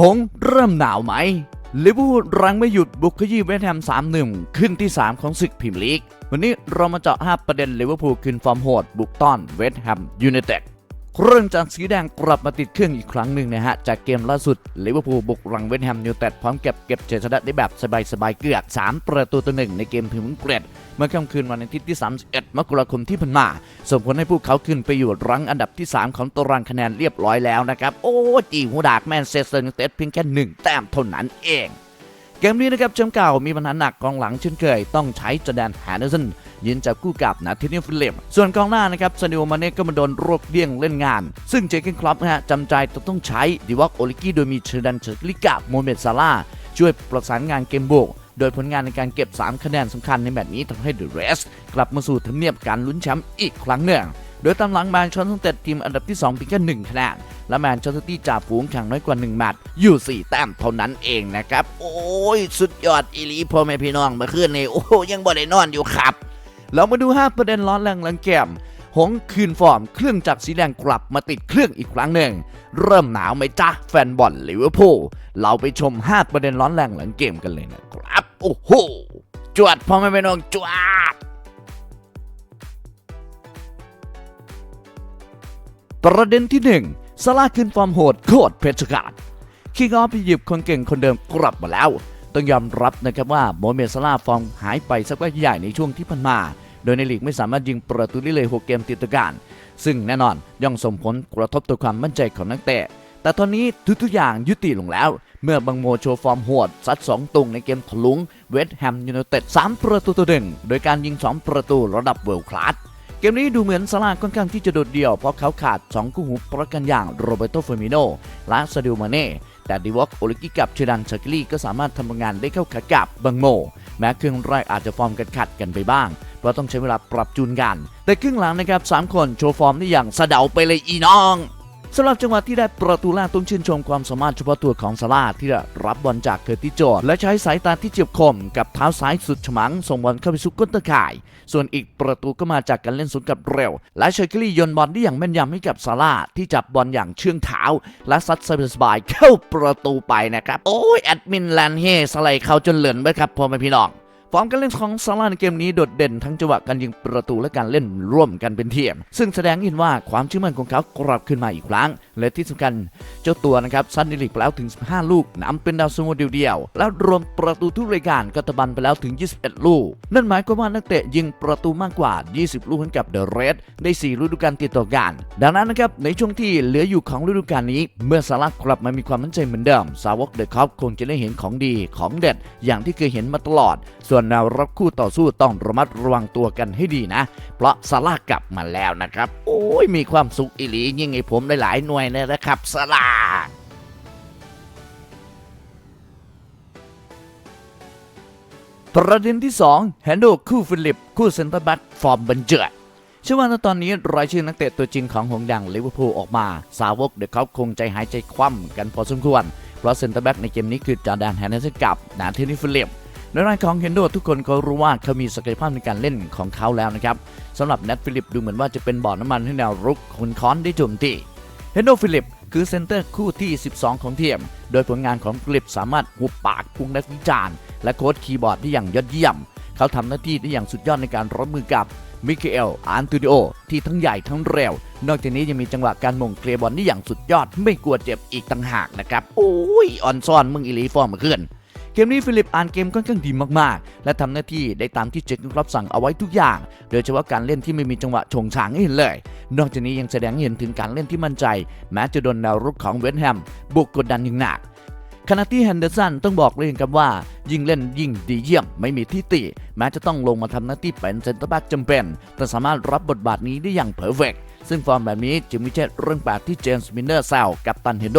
หงเริ่มหนาวไหมลิเวอร์พูลรังไม่หยุดบุกขยี้เวสต์แฮม3-1ขึ้นที่ 3 ของศึกพรีเมียร์ลีก วันนี้เรามาเจาะ 5 ประเด็นลิเวอร์พูลขึ้นฟอร์มโหด บุกต้อนเวสต์แฮมยูไนเต็ด เรื่องจากสีแดงกลับมาติดเครื่องอีกครั้งหนึ่งนะฮะ จากเกมล่าสุดลิเวอร์พูลบุกรังเวสต์แฮมยูไนเต็ดพร้อมเก็บเก็บเจชนะได้แบบสบายๆ เกือบ 3 ประตูต่อหนึ่งในเกมพิมพ์เกรดเมื่อค่ำคืนวันอาทิตย์ที่ 31 มกราคมที่ผ่านมาส่งผลให้พวกเขาขึ้นไปอยู่รั้งอันดับที่ 3 ของตารางคะแนนเรียบร้อยแล้วนะครับ โอ้จีหูดากแมนเชสเตอร์ยูไนเต็ดเพียงแค่หนึ่งแต้มเท่านั้นเอง เกมนี้นะครับแชมป์เก่ามีปัญหาหนักกองหลังเช่นเคยต้องใช้จอแดนแฮนเดอร์สัน ยืนจับคู่กับนาทินีฟิลิป ส่วนกองหน้านะครับซานิโอมาเน่ก็มาโดนรวบเดี่ยงเล่นงาน ซึ่งเจเกนคลับนะฮะจำใจต้องใช้ดิวอกโอลิกี้โดยมีเชอร์ดันเชอร์ลิกับโมเมดซาร่าช่วยประสานงานเกมบุกโดยผลงานในการเก็บ 3 คะแนนสำคัญในแมตช์นี้ทำให้เดอะเรสกลับมาสู่ทำเนียบการลุ้นแชมป์อีกครั้งหนึ่งโดยตามหลังแมนเชสเตอร์เต็ดทีมอันดับที่ 2เพียงแค่1คะแนนและแมนเชสเตอร์ตี้จ่าฝูงแข่งน้อยกว่า 1 แมตช์อยู่ 4 แต้มเท่านั้นเองนะครับ โอ้ย สุดยอดอีลีพ่อแม่พี่น้องเมื่อคืนนี้โอ้ยังบ่ได้นอนอยู่ครับ เรามาดู 5 ประเด็นร้อนแรงหลังเกมหงคืนฟอร์มเครื่องจักรสีแดงกลับมาติดเครื่องอีกครั้งหนึ่ง เริ่มหนาวไหมจ๊ะ แฟนบอลลิเวอร์พูลเราไปชม 5 ประเด็นร้อนแรงหลังเกมกันเลยนะครับ โอ้โห จวดพ่อแม่พี่น้องจวดประเด็นที่1ซาร่าขึ้นฟอร์มโหดโคตรเพชรขาดคิงออฟไปหยิบคนเก่งคนเดิมกลับมาแล้ว ต้องยอมรับนะครับว่าโมเมซาร่าฟอร์มหายไปสักพักใหญ่ในช่วงที่ผ่านมา โดยในลีกไม่สามารถยิงประตูได้เลย6เกมติดต่อกันซึ่งแน่นอนย่อมส่งผลกระทบต่อความมั่นใจของนักเตะ แต่ตอนนี้ทุกๆอย่างยุติลงแล้ว เมื่อบังโมโชว์ฟอร์มโหดซัด 2ตุงในเกมถลุงเวสต์แฮมยูไนเต็ด3ประตูต่อหนึ่งโดยการยิง 2 ประตูระดับเวิลด์คลาสเกมนี้ดูเหมือนซาร่าค่อนข้างที่จะโดดเดี่ยวเพราะเขาขาด 2 คู่หูประกันอย่างโรเบโตเฟอร์มิโนและซาดิโอมาเน่ แต่ดิวอกโอลิกิกับเชดันชากิลี่ก็สามารถทำงานได้เข้าขากับบังโม แม้ครึ่งแรกอาจจะฟอร์มกันขัดกันไปบ้าง เพราะต้องใช้เวลาปรับจูนกัน แต่ครึ่งหลังนะครับ3คนโชว์ฟอร์มได้อย่างสะเดาไปเลยอีน้อง สำหรับจังหวะที่ได้ประตูแรกต้องชื่นชมความสามารถเฉพาะตัวของซาร่าที่ได้รับบอลจากเคอร์ติจร์และใช้สายตาที่เฉียบคมกับเท้าซ้ายสุดฉมังส่งบอลเข้าไปซุกก้นตะข่าย ส่วนอีกประตูก็มาจากการเล่นสวนกับเร็ว และเชอร์กิลี่ยนบอลได้อย่างแม่นยำให้กับซาร่าที่จับบอลอย่างเชื่องเท้า และซัดสบายๆเข้าประตูไปนะครับ โอ้ยแอดมินแลนเฮสไลด์เขาจนเหลือนไปครับพ่อแม่พี่น้อง ฟอร์มการเล่นของซาร่าในเกมนี้โดดเด่นทั้งจังหวะการยิงประตูและการเล่นร่วมกันเป็นทีม ซึ่งแสดงเห็นว่าความเชื่อมั่นของเขากลับขึ้นมาอีกครั้ง และที่สำคัญเจ้าตัวนะครับซัดในลีกไปแล้วถึง 15 ลูกนำเป็นดาวซันโวเดียวๆแล้วรวมประตูทุกรายการก็ตะบันไปแล้วถึง 21 ลูก นั่นหมายความว่านักเตะยิงประตูมากกว่า 20 ลูกให้กับเดอะเรดได้ 4 ฤดูกาลติดต่อกัน ดังนั้นนะครับในช่วงที่เหลืออยู่ของฤดูกาลนี้ เมื่อซาร่ากลับมามีความมั่นใจเหมือนเดิม สาวกเดอะคอปคงจะได้เห็นของดีของเด็ดอย่างที่เคยเห็นมาตลอด ส่วนแนวรับคู่ต่อสู้ต้องระมัดระวังตัวกันให้ดีนะ เพราะซาร่ากลับมาแล้วนะครับ โอ้ยมีความสุขอีหลียิ่งไอผมหลายๆหน่วยเลยนะครับซาร่าประเด็นที่ 2 แฮนโดคู่ฟิลิป คู่เซนเตอร์แบ็กฟอร์มบันเจิดเชื่อว่าตอนนี้รายชื่อนักเตะตัวจริงของหงดังลิเวอร์พูลออกมา สาวกเดอะเขาคงใจหายใจคว่ำกันพอสมควร เพราะเซนเตอร์แบ็กในเกมนี้คือจอร์แดนแฮนเดอร์สันกับนาเทนี่ฟิลิป ในรายของเฮนโดทุกคนก็รู้ว่าเขามีศักยภาพในการเล่นของเขาแล้วนะครับสำหรับแนทฟิลิปดูเหมือนว่าจะเป็นบ่อน้ำมันให้แนวรุกคนค้อนได้โจมตีเฮนโดฟิลิปคือเซนเตอร์คู่ที่ 12 ของทีม โดยผลงานของฟิลิปสามารถหุบปากพุงนักวิจารณ์ และโค้ดคีย์บอร์ดได้อย่างยอดเยี่ยม เขาทำหน้าที่ได้อย่างสุดยอดในการรับมือกับมิเคเอลอันตูดิโอที่ทั้งใหญ่ทั้งเร็ว นอกจากนี้ยังมีจังหวะการมงเคลียร์บอลได้อย่างสุดยอด ไม่กลัวเจ็บอีกต่างหากนะครับ โอ้ยออนซอนมึงอีหลีฟอร์มมาขึ้น เกมนี้ฟิลิปอ่านเกมค่อนข้างดีมากๆ และทำหน้าที่ได้ตามที่เจคครับสั่งเอาไว้ทุกอย่าง โดยเฉพาะการเล่นที่ไม่มีจังหวะชงฉางให้เห็นเลย นอกจากนี้ยังแสดงเห็นถึงการเล่นที่มั่นใจ แม้จะโดนแนวรุกของเวสต์แฮมบุกกดดันอย่างหนักขณะที่แฮนเดอร์สันต้องบอกเลยครับว่า ยิ่งเล่นยิ่งดีเยี่ยมไม่มีที่ติ แม้จะต้องลงมาทำหน้าที่เป็นเซนเตอร์แบ็กจำเป็น แต่สามารถรับบทบาทนี้ได้อย่างเพอร์เฟก ซึ่งฟอร์มแบบนี้จึงไม่ใช่เรื่องแปลกที่เจมส์มินเนอร์แซวกับตันเฮโด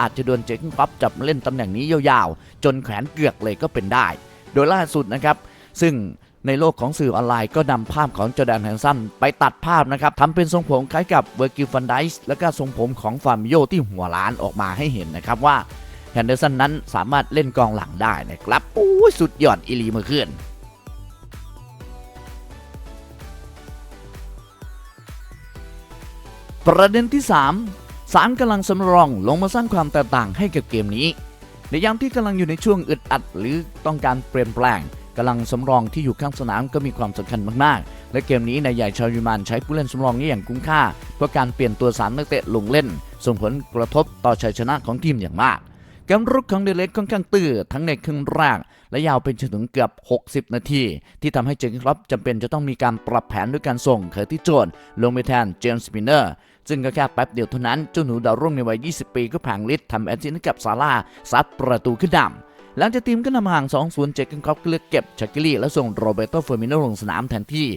อาจจะโดนเจคปั๊บจับเล่นตำแหน่งนี้ยาวๆ จนแขนเกือกเลยก็เป็นได้ โดยล่าสุดนะครับ ซึ่งในโลกของสื่อออนไลน์ก็นำภาพของจอแดนแฮนสันไปตัดภาพนะครับทำเป็นทรงผมคล้ายกับเวอร์กิลฟันไดส์และก็ทรงผมของฟาร์มิโยที่หัวล้านออกมาให้เห็นนะครับว่าแฮนเดอร์สันนั้นสามารถเล่นกองหลังได้นะครับโอ้ยสุดยอดอีลีเมื่อคืน ประเด็นที่ 3 สามกำลังสำรองลงมาสร้างความแตกต่างให้กับเกมนี้ ในยามที่กำลังอยู่ในช่วงอึดอัด หรือต้องการเปลี่ยนแปลงกำลังสำรองที่อยู่ข้างสนามก็มีความสำคัญมากๆ และเกมนี้นายใหญ่ชาวยูมานใช้ผู้เล่นสำรองนี้อย่างคุ้มค่า เพื่อการเปลี่ยนตัวสามนักเตะลงเล่น ส่งผลกระทบต่อชัยชนะของทีมอย่างมากเกมรุกของเดเล็กค่อนข้างตื้อทั้งในครึ่งแรกและยาวเป็นจนถึงเกือบ 60 นาที ที่ทำให้เจอร์กนคล็อปจำเป็นจะต้องมีการปรับแผนด้วยการส่งเคอร์ติสโจนส์ลงไปแทนเจมส์สปินเนอร์ ซึ่งก็แค่แป๊บเดียวเท่านั้นเจ้าหนูดาวรุ่งในวัย 20 ปีก็ผางฤทธิ์ทำแอสซิสต์กับซาร่าซัดประตูขึ้นนำหลังจากทีมก็นำห่าง 2-0 เจอร์เกนคอปก็เลือกเก็บชักกิลี่และส่งโรเบโตเฟอร์มิโนลงสนามแทนที่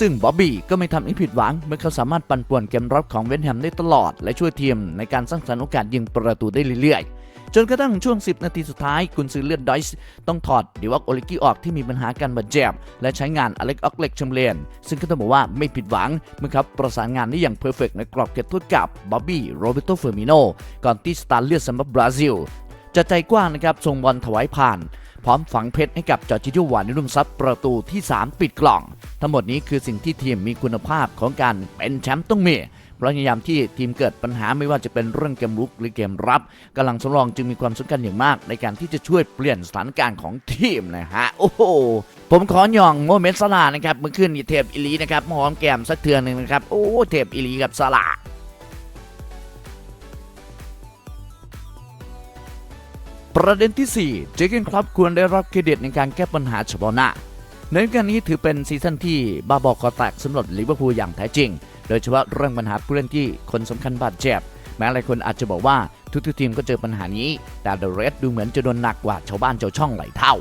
ซึ่งบ๊อบบี้ก็ไม่ทำให้ผิดหวัง เมื่อเขาสามารถปั่นป่วนเกมรับของเวนแฮมได้ตลอด และช่วยทีมในการสร้างสรรค์โอกาสยิงประตูได้เรื่อยๆ จนกระทั่งช่วง 10 นาทีสุดท้ายกุนซือเลือดดอยส์ต้องถอดดิวักโอลิกี้ออกที่มีปัญหาการบาดเจ็บและใช้งานอเล็กออกเล็กชมเลนซึ่งก็ต้องบอกว่าไม่ผิดหวังเมื่อครับประสานงานได้อย่างเพอร์เฟกในกรอบเขตโทษกับบ๊อบบี้โรเบโตเฟอร์มิโนก่อนที่สตาร์เลือดสำหรับบราซิลจะใจกว้างนะครับส่งบอลถวายผ่าน ร้อมฝังเพชรให้กับจอร์จิโยวานิรุมซัดประตูที่ 3 ปิดกล่อง ทั้งหมดนี้คือสิ่งที่ทีมมีคุณภาพของการเป็นแชมป์ต้องมีเพราะในยามที่ทีมเกิดปัญหาไม่ว่าจะเป็นเรื่องเกมรุกหรือเกมรับกำลังสำรองจึงมีความสำคัญอย่างมาก ในการที่จะช่วยเปลี่ยนสถานการณ์ของทีมนะฮะ โอ้โห ผมขอยองโมเมนต์สลานะครับเมื่อคืนเทพอิลีนะครับหอมแก้มสักเทือนหนึ่งนะครับ โอ้เทพอิลีกับสลา ประเด็นที่ 4 เจเกนคลับควรได้รับเครดิตในการแก้ปัญหาเฉพาะหน้าในการนี้ถือเป็นซีซั่นที่บาบอกคอแตกสำหรับลิเวอร์พูลอย่างแท้จริง โดยเฉพาะเรื่องปัญหาผู้เล่นที่คนสำคัญบาดเจ็บ แม้หลายคนอาจจะบอกว่าทุกๆทีมก็เจอปัญหานี้ แต่เดอะเรดดูเหมือนจะโดนหนักกว่าชาวบ้านชาวช่องหลายเท่า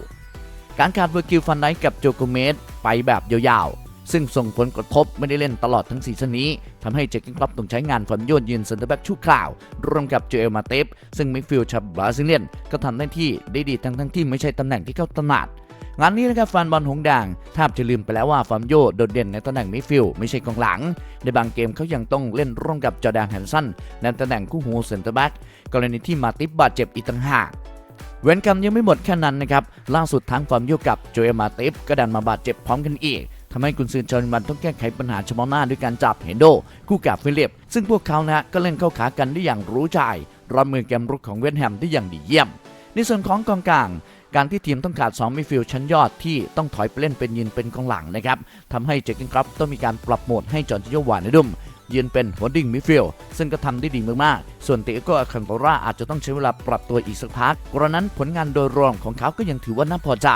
การขาดเวอร์กิลฟันไดกับโจโกเมสไปแบบยาว ซึ่งส่งผลกระทบไม่ได้เล่นตลอดทั้งซีซั่นนี้ทำให้เจคกินคลับต้องใช้งานฟอร์มโยนยืนเซนเตอร์แบ็กชั่วคราว ร่วมกับเจเอลมาเตฟซึ่งมิดฟิลด์ชาวบราซิเลียนก็ทำหน้าที่ได้ดีทั้งทั้งที่ไม่ใช่ตำแหน่งที่เขาถนัดงานนี้นะครับแฟนบอลหงส์แดงแทบจะลืมไปแล้วว่าฟาร์มโยโดดเด่นในตำแหน่งมิดฟิลด์ไม่ใช่กองหลัง ในบางเกมเขายังต้องเล่นร่วมกับจอแดนแฮนสันในตำแหน่งคู่หูเซนเตอร์แบ็กกรณีที่มาติฟบาดเจ็บอีกต่างหากเว้นกรรมยังไม่หมดแค่นั้นนะครับ ล่าสุดทั้งฟาร์มโยกับโจเอลมาติฟก็ดันมาบาดเจ็บพร้อมกันอีก ทำให้กุนซือจอร์นมันต้องแก้ไขปัญหาเฉพาะหน้าด้วยการจับเฮนโด คู่กับฟิลิป ซึ่งพวกเขานะก็เล่นเข้าขากันได้อย่างรู้ใจรับมือเกมรุกของเวนแฮมได้อย่างดีเยี่ยม ในส่วนของกองกลางการที่ทีมต้องขาด2มิดฟิลด์ชั้นยอดที่ต้องถอยไปเล่นเป็นยืนเป็นกองหลังนะครับทำให้เจคกินครับต้องมีการปรับโหมดให้จอร์จิโยวานดุมยืนเป็นหัวดิ่งมิดฟิลด์ซึ่งก็ทำได้ดีมากๆ ส่วนเตโก้อาคันโตราอาจจะต้องใช้เวลาปรับตัวอีกสักพักกระนั้นผลงานโดยรวมของเขาก็ยังถือว่าน่าพอใจ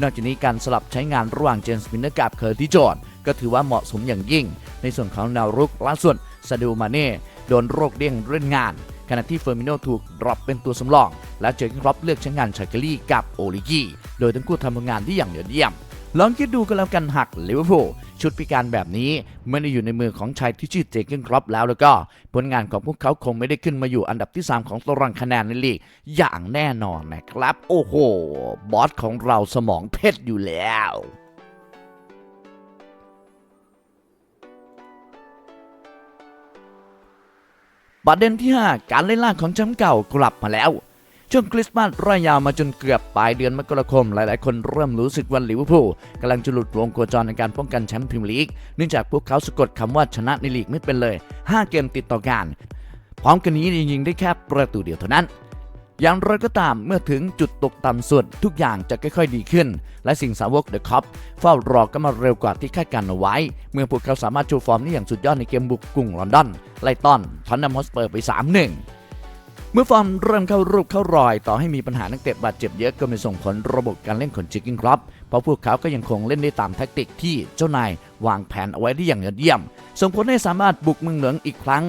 นอกจากนี้การสลับใช้งานระหว่างเจนส์มินเนอร์กับเคอร์ติจอร์ดก็ถือว่าเหมาะสมอย่างยิ่ง ในส่วนของแนวรุกล่าสุดซาดูมาเน่โดนโรคเด้งเล่องาน ขณะที่เฟอร์มิโนถูกดรอปเป็นตัวสำรอง และเจอร์เกนครอปเลือกใช้งานชาเกลี่กับโอลิกีโดยทั้งคู่ทำผลงานได้อย่างยอดเยี่ยม ลองคิดดูกันแล้วกันหักลิเวอร์พูลชุดพิการแบบนี้ไม่ได้อยู่ในมือของชายที่ชื่อเจเกนครอปแล้วแล้วก็ ผลงานของพวกเขาคงไม่ได้ขึ้นมาอยู่อันดับที่ 3 ของตารางคะแนนในลีกอย่างแน่นอนนะครับ โอ้โห บอสของเราสมองเพชรอยู่แล้วประเด็นที่ 5 การเล่นล่าของแชมป์เก่ากลับมาแล้ว ช่วงคริสต์มาสรายยาวมาจนเกือบปลายเดือนมกราคม หลายๆ คนเริ่มรู้สึกว่าลิเวอร์พูลกำลังจะหลุดวงโคจรในการป้องกันแชมป์พรีเมียร์ลีกเนื่องจากพวกเขาสะกดคำว่าชนะในลีกไม่เป็นเลย 5 เกมติดต่อกัน พร้อมกันนี้ยิงได้แค่ประตูเดียวเท่านั้นอย่างไรก็ตามเมื่อถึงจุดตกต่ำสุดทุกอย่างจะค่อยๆดีขึ้น และสิ่งสาวกเดอะคัพเฝ้ารอก็มาเร็วกว่าที่คาดการเอาไว้ เมื่อพวกเขาสามารถโชว์ฟอร์มได้อย่างสุดยอดในเกมบุกกรุงลอนดอน ไล่ต้อนทอนนัมฮอสเปอร์ไป 3-1 เมื่อฟอร์มเริ่มเข้ารูปเข้ารอย ต่อให้มีปัญหานักเตะบาดเจ็บเยอะก็ไม่ส่งผลระบบการเล่นของจิกกิ้งครับ เพราะพวกเขาก็ยังคงเล่นได้ตามแทคติกที่เจ้านาย วางแผนเอาไว้ได้อย่างยอดเยี่ยม ส่งผลให้สามารถบุกเมืองเหลืองอีกครั้ง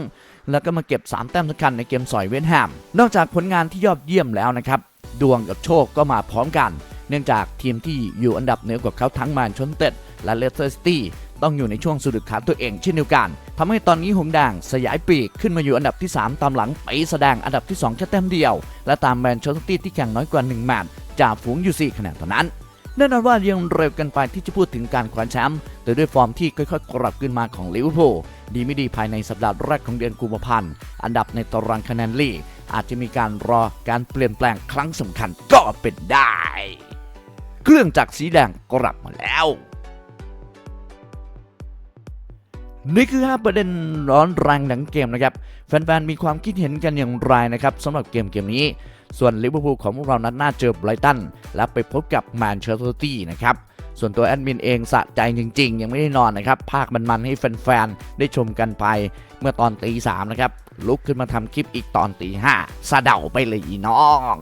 แล้วก็มาเก็บ 3 แต้มสำคัญในเกมสอยเวนแฮม นอกจากผลงานที่ยอดเยี่ยมแล้วนะครับดวงกับโชคก็มาพร้อมกัน เนื่องจากทีมที่อยู่อันดับเหนือกว่าเขาทั้งแมนชสเต็ด และเลสเตอร์ซิตี้ต้องอยู่ในช่วงสุดขาตัวเองเช่นเดียวกันทำให้ตอนนี้หงส์แดงสยายปีกขึ้นมาอยู่อันดับที่ 3 ตามหลังไปแสดงอันดับที่2แค่แต้มเดียว และตามแมนเชสเตอร์ซิตี้ที่แข่งน้อยกว่า1แมตช์จ่าฝูงอยู่4คะแนนเท่านั้นแน่นอนว่ายังเร็วกันไปที่จะพูดถึงการคว้าแชมป์แต่ด้วยฟอร์มที่ค่อยๆ กลับขึ้นมาของลิเวอร์พูลดีไม่ดีภายในสัปดาห์แรกของเดือนกุมภาพันธ์ อันดับในตารางคะแนนลีกอาจจะมีการรอการเปลี่ยนแปลงครั้งสำคัญก็เป็นได้ เครื่องจักรสีแดงกลับมาแล้ว นี่คือ 5 ประเด็นร้อนแรงหลังเกมนะครับ แฟนๆ มีความคิดเห็นกันอย่างไรนะครับสำหรับเกมเกมนี้ ส่วนลิเวอร์พูลของพวกเรานั้นน่าเจอไบรตัน และไปพบกับแมนเชสเตอร์ตี้นะครับ ส่วนตัวแอดมินเองสะใจจริงๆ ยังไม่ได้นอนนะครับ ภาคมันๆ ให้แฟนๆ ได้ชมกันไปเมื่อตอนตีสามนะครับ ลุกขึ้นมาทำคลิปอีกตอนตีห้าสะเดาไปเลยอีน้อง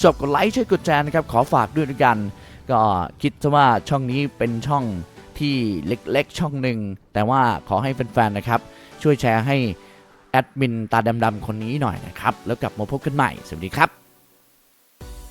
ชอบกดไลค์ช่วยกดแชร์นะครับขอฝากด้วยด้วยกัน ก็คิดซะว่าช่องนี้เป็นช่อง ที่เล็กๆช่องหนึ่ง แต่ว่าขอให้แฟนๆนะครับ ช่วยแชร์ให้แอดมินตาดำๆคนนี้หน่อยนะครับ แล้วกลับมาพบกันใหม่ สวัสดีครับ